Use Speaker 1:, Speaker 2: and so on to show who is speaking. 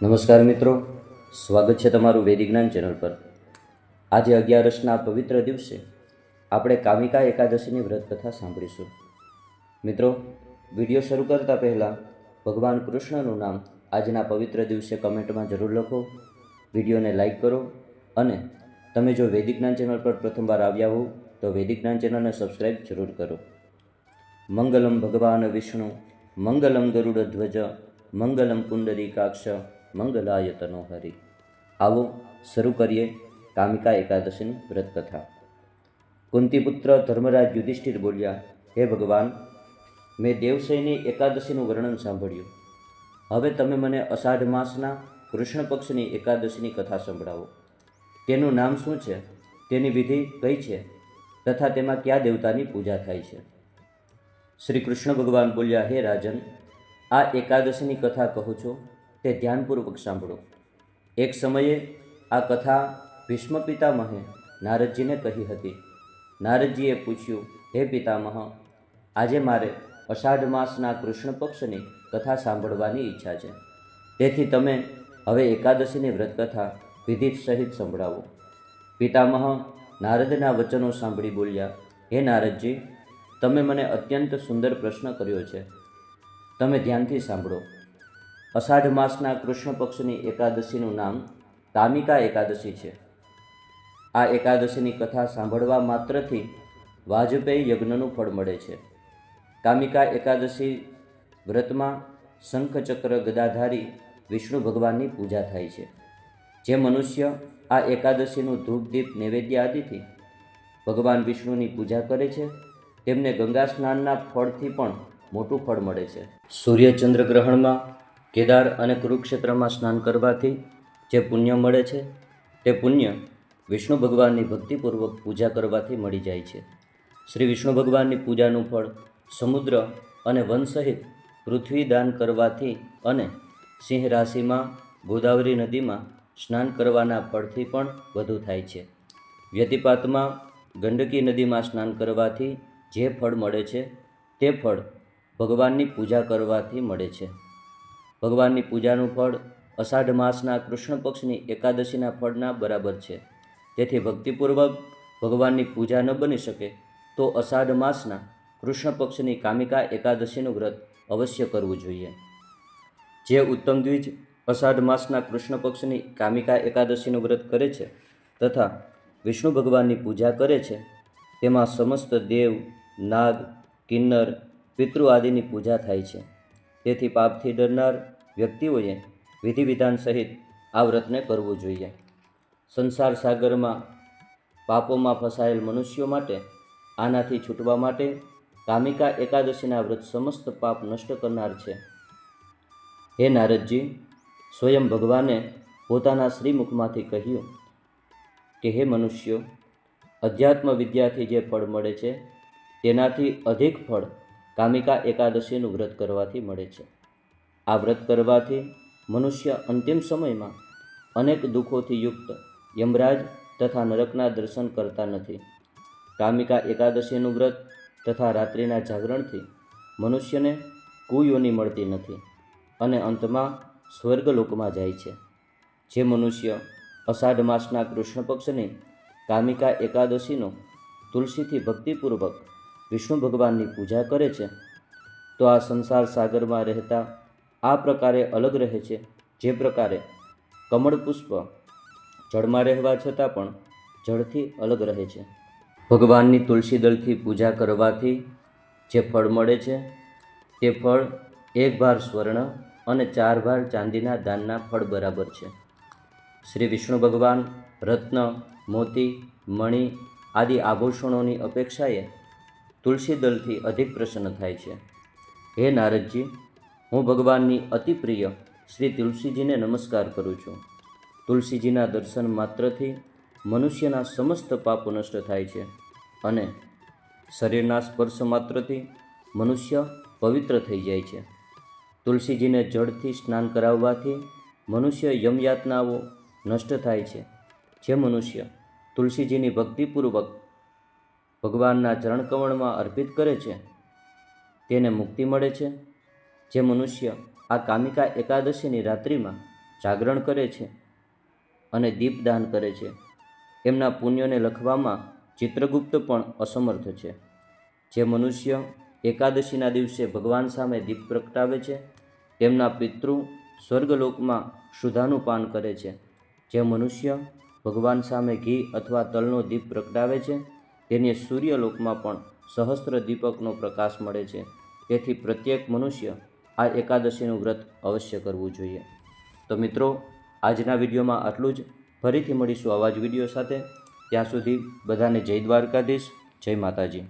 Speaker 1: નમસ્કાર મિત્રો. સ્વાગત છે તમારું વૈદિક જ્ઞાન ચેનલ પર. આજે અગિયારસના પવિત્ર દિવસે આપણે કામિકા એકાદશીની વ્રત કથા સાંભળીશું. મિત્રો, વીડિયો શરૂ કરતા પહેલાં ભગવાન કૃષ્ણનું નામ આજના પવિત્ર દિવસે કમેન્ટમાં જરૂર લખો. વિડીયોને લાઈક કરો અને તમે જો વૈદિક જ્ઞાન ચેનલ પર પ્રથમવાર આવ્યા હો તો વૈદિક જ્ઞાન ચેનલને સબસ્ક્રાઈબ જરૂર કરો. મંગલમ ભગવાન વિષ્ણુ, મંગલમ ગરુડ ધ્વજ, મંગલમ પુંડરીકાક્ષ મંગલાય તનો હરિ. આવો શરૂ કરીએ કામિકા એકાદશીની વ્રતકથા. કુંતીપુત્ર ધર્મરાજ યુધિષ્ઠિર બોલ્યા, હે ભગવાન, મેં દેવસૈની એકાદશીનું વર્ણન સાંભળ્યું. હવે તમે મને અષાઢ માસના કૃષ્ણ પક્ષની એકાદશીની કથા સંભળાવો. તેનું નામ શું છે? તેની વિધિ કઈ છે? તથા તેમાં કયા દેવતાની પૂજા થાય છે? શ્રી કૃષ્ણ ભગવાન બોલ્યા, હે રાજન, આ એકાદશીની કથા કહું છું. તે ધ્યાનપૂર્વક સાંભળો. એક સમયે આ કથા ભીષ્મ પિતામહે નારદજીને કહી હતી. નારદજીએ પૂછ્યું, હે પિતામહ, આજે મારે અષાઢ માસના કૃષ્ણ પક્ષની કથા સાંભળવાની ઈચ્છા છે. તેથી તમે હવે એકાદશીની વ્રતકથા વિધિ સહિત સંભળાવો. પિતામહ નારદના વચનો સાંભળી બોલ્યા, હે નારદજી, તમે મને અત્યંત સુંદર પ્રશ્ન કર્યો છે. તમે ધ્યાનથી સાંભળો. અષાઢ માસના કૃષ્ણ પક્ષની એકાદશીનું નામ કામિકા એકાદશી છે. આ એકાદશીની કથા સાંભળવા માત્રથી વાજપેયી યજ્ઞનું ફળ મળે છે. કામિકા એકાદશી વ્રતમાં શંખચક્ર ગદાધારી વિષ્ણુ ભગવાનની પૂજા થાય છે. જે મનુષ્ય આ એકાદશીનું ધૂપ, દીપ, નૈવેદ્ય આદિથી ભગવાન વિષ્ણુની પૂજા કરે છે, તેમને ગંગા સ્નાનના ફળથી પણ મોટું ફળ મળે છે. સૂર્યચંદ્ર ગ્રહણમાં કેદાર અને કુરુક્ષેત્રમાં સ્નાન કરવાથી જે પુણ્ય મળે છે, તે પુણ્ય વિષ્ણુ ભગવાનની ભક્તિપૂર્વક પૂજા કરવાથી મળી જાય છે. શ્રી વિષ્ણુ ભગવાનની પૂજાનું ફળ સમુદ્ર અને વન સહિત પૃથ્વી દાન કરવાથી અને સિંહ રાશિમાં ગોદાવરી નદીમાં સ્નાન કરવાના ફળથી પણ વધુ થાય છે. વ્યતિપાતમાં ગંડકી નદીમાં સ્નાન કરવાથી જે ફળ મળે છે, તે ફળ ભગવાનની પૂજા કરવાથી મળે છે. ભગવાનની પૂજાનું ફળ અષાઢ માસના કૃષ્ણ પક્ષની એકાદશીના ફળના બરાબર છે. તેથી ભક્તિપૂર્વક ભગવાનની પૂજા ન બની શકે, તો અષાઢ માસના કૃષ્ણ પક્ષની કામિકા એકાદશીનું વ્રત અવશ્ય કરવું જોઈએ. જે ઉત્તમ દ્વિજ અષાઢ માસના કૃષ્ણ પક્ષની કામિકા એકાદશીનું વ્રત કરે છે તથા વિષ્ણુ ભગવાનની પૂજા કરે છે, તેમાં સમસ્ત દેવ, નાગ, કિન્નર, પિતૃ આદિની પૂજા થાય છે. તેથી પાપથી ડરનાર વ્યક્તિઓએ વિધિ વિધાન સહિત આ વ્રતને કરવું જોઈએ. સંસાર સાગરમાં પાપોમાં ફસાયેલ મનુષ્યો માટે, આનાથી છૂટવા માટે કામિકા એકાદશીના વ્રત સમસ્ત પાપ નષ્ટ કરનાર છે. હે નારદજી, સ્વયં ભગવાને પોતાના શ્રીમુખમાંથી કહ્યું કે, હે મનુષ્યો અધ્યાત્મ વિદ્યાથી જે ફળ મળે છે, તેનાથી અધિક ફળ કામિકા એકાદશીનું વ્રત કરવાથી મળે છે. આ વ્રત કરવાથી મનુષ્ય અંતિમ સમયમાં અનેક દુઃખોથી યુક્ત, યમરાજ તથા નરકના દર્શન કરતા નથી. કામિકા એકાદશીનું વ્રત તથા રાત્રિના જાગરણથી મનુષ્યને કુયોની મળતી નથી અને અંતમાં સ્વર્ગલોકમાં જાય છે. જે મનુષ્ય અષાઢ માસના કૃષ્ણ પક્ષની કામિકા એકાદશીનો તુલસીથી ભક્તિપૂર્વક વિષ્ણુ ભગવાનની પૂજા કરે છે, તો આ સંસાર સાગરમાં રહેતા આ પ્રકારે અલગ રહે છે. જે પ્રકારે કમળ પુષ્પ જળમાં રહેવા છતાં પણ જળથી અલગ રહે છે. ભગવાનની તુલસી દળથી પૂજા કરવાથી જે ફળ મળે છે, તે ફળ એક ભાર સ્વર્ણ અને ચાર ભાર ચાંદીના દાનના ફળ બરાબર છે. શ્રી વિષ્ણુ ભગવાન રત્ન, મોતી, મણિ આદિ આભૂષણોની અપેક્ષાએ તુલસી દળથી અધિક પ્રસન્ન થાય છે. હે નારદજી, હું ભગવાનની અતિ પ્રિય શ્રી તુલસીજીને નમસ્કાર કરું છું. તુલસીજીના દર્શન માત્રથી મનુષ્યના સમસ્ત પાપો નષ્ટ થાય છે અને શરીરના સ્પર્શ માત્રથી મનુષ્ય પવિત્ર થઈ જાય છે. તુલસીજીને જળથી સ્નાન કરાવવાથી મનુષ્ય યમયાતનાઓ નષ્ટ થાય છે. જે મનુષ્ય તુલસીજીની ભક્તિપૂર્વક ભગવાનના ચરણકમળમાં અર્પિત કરે છે. તેને મુક્તિ મળે છે. જે મનુષ્ય આ કામિકા એકાદશીની રાત્રિમાં જાગરણ કરે છે અને દીપદાન કરે છે. એમના પુણ્યને લખવામાં ચિત્રગુપ્ત પણ અસમર્થ છે. જે મનુષ્ય એકાદશીના દિવસે ભગવાન સામે દીપ પ્રગટાવે છે, તેમના પિતૃ સ્વર્ગલોકમાં ક્ષુધાનું પાન કરે છે. જે મનુષ્ય ભગવાન સામે ઘી અથવા તલનો દીપ પ્રગટાવે છે તેને સૂર્યલોકમાં પણ સહસ્ત્ર દીપકનો પ્રકાશ મળે છે. તેથી પ્રત્યેક મનુષ્ય આ એકાદશીનું વ્રત અવશ્ય કરવું જોઈએ. તો મિત્રો, આજના વિડીયોમાં આટલું જ. ફરીથી મળીશું આવા જ વીડિયો સાથે. ત્યાં સુધી બધાને જય દ્વારકાધીશ, જય માતાજી.